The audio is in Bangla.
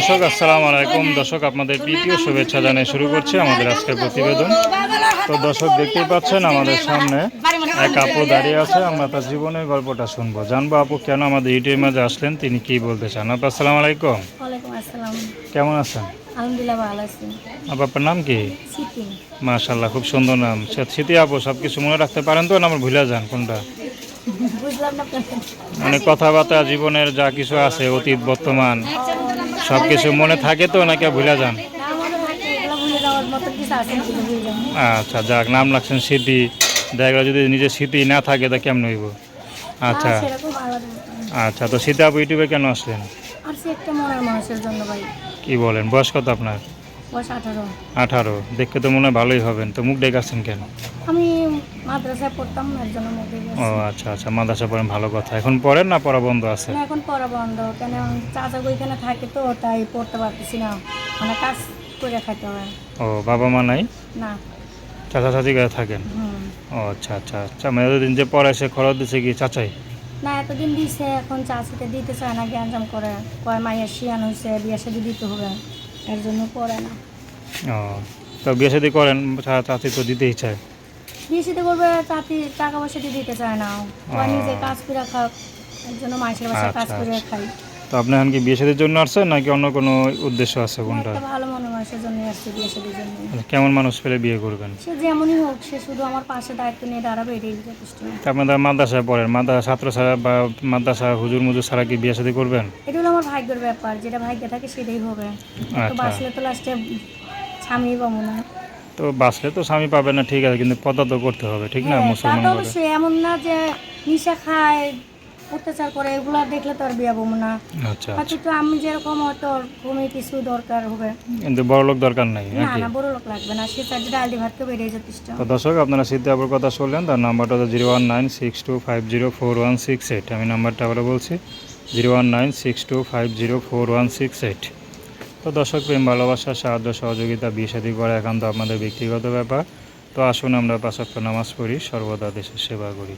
দর্শক আসসালাম আলাইকুম। দর্শক আপনাদের দ্বিতীয় শুভেচ্ছা জানিয়ে শুরু করছি আমাদের আজকের প্রতিবেদন। তো দর্শক দেখতেই পাচ্ছেন আমাদের সামনে এক আপু দাঁড়িয়ে আছে। আমরা তার জীবনের গল্পটা শুনব। জানব আপু কেন আমাদের ইউটিউবের মাঝে আসলেন তিনি কি বলতে চান? আপু আসসালাম আলাইকুম। আসসালাম। কেমন আছেন? আপু আপনার নাম কি? মাশাল্লাহ খুব সুন্দর নাম। স্মৃতি আপু সব কিছু মনে রাখতে পারেন তো? না আমার ভুলে যান কোনটা? মানে কথাবার্তা জীবনের যা কিছু আছে অতীত বর্তমান। সব কিছু মনে থাকে তো নাকি ভুলে যান। আচ্ছা যাক নাম লাগছেন স্মৃতি। দেখা যদি নিজের স্মৃতি না থাকে তা কেমন হইব? আচ্ছা। আচ্ছা তো সীতা ইউটিউবে কেন আসলেন? কি বলেন বয়স কত আপনার? বয়স আঠারো। আঠারো। দেখতে তো মনে হয় ভালোই হবেন। তো মুখ ডেকাচ্ছেন কেন? আমি মাদ্রাসায় পড়তাম এর জন্য মুখে ও আচ্ছা আচ্ছা। মাদ্রাসা পড়েন ভালো কথা। এখন পড়েন না পড়া বন্ধ আছে? না এখন পড়া বন্ধ। কেন চাচা ওইখানে থাকে তো তাই পড়তে পারতেছি না। মানে কাজ করে খাইতে হয়। ও বাবা মা নাই? না। চাচা চাচি কাছে থাকেন? ও আচ্ছা আচ্ছা আচ্ছা। মানে এতদিন যে পড়ায় সে খরচ দিচ্ছে কি চাচাই? না এতদিন দিছে। এখন চাষিতে দিতে চায় না গ্যাঞ্জাম করে। কয় মাইয়া শিয়ান হয়েছে বিয়ে সাথে দিতে হবে। এর জন্য পড়ে না। ও তো বিয়ে শাদি করেন চাচি তো দিতেই চায়। বিয়ে করবে চাচি টাকা পয়সা দিয়ে দিতে চায় না কয় ও। নিজে কাজ করে খাক এর জন্য বাসায় কাজ আচ্ছা, করে আচ্ছা। খাই। তো আপনি এখন কি বিয়ে শাদির জন্য আসছেন নাকি অন্য কোনো উদ্দেশ্য আছে কোনটা ভালো মনে মানুষের জন্য আসছে বিয়ে সাথের জন্য আচ্ছা, কেমন মানুষ পেলে বিয়ে করবেন? সে যেমনই হোক সে শুধু আমার পাশে দায়িত্ব নিয়ে দাঁড়াবে এটাই যথেষ্ট আপনারা মাদ্রাসায় পড়েন মাদ্রাসা ছাত্র ছাড়া বা মাদ্রাসা হুজুর মুজুর ছাড়া কি বিয়ে শাদি করবেন? এটা হলো আমার ভাগ্যের ব্যাপার যেটা ভাগ্যে থাকে সেটাই হবে। তো আচ্ছা। বাঁচলে তো লাস্টে স্বামী পাবো না। তো বাঁচলে তো স্বামী পাবেন না ঠিক আছে কিন্তু পদ্মা তো করতে হবে ঠিক না হ্যাঁ, মুসলমান অবশ্যই এমন না যে নিশা খায় অত্যাচার করে এগুলো দেখলে তো আর বিয়ে হব না। আচ্ছা হয়তো একটু আমি যেরকম হয়তো ঘুমে কিছু দরকার হবে। কিন্তু বড় লোক দরকার নাই না না বড় লোক লাগবে না। সে চারটে ডাল দিয়ে ভাতকে বেরিয়ে যথেষ্ট তো। দর্শক আপনারা সিদ্ধি আপুর কথা শুনলেন তার নাম্বারটা হচ্ছে zero one nine six two five zero four one six eight. আমি নাম্বারটা আবার বলছি zero one nine six two five zero four one six eight. তো দর্শক প্রেম ভালোবাসা সাহায্য সহযোগিতা বিয়ে শাদী করা একান্ত আপনাদের ব্যক্তিগত ব্যাপার। তো আসুন আমরা পাঁচক্য নামাজ পড়ি সর্বদা দেশের সেবা করি।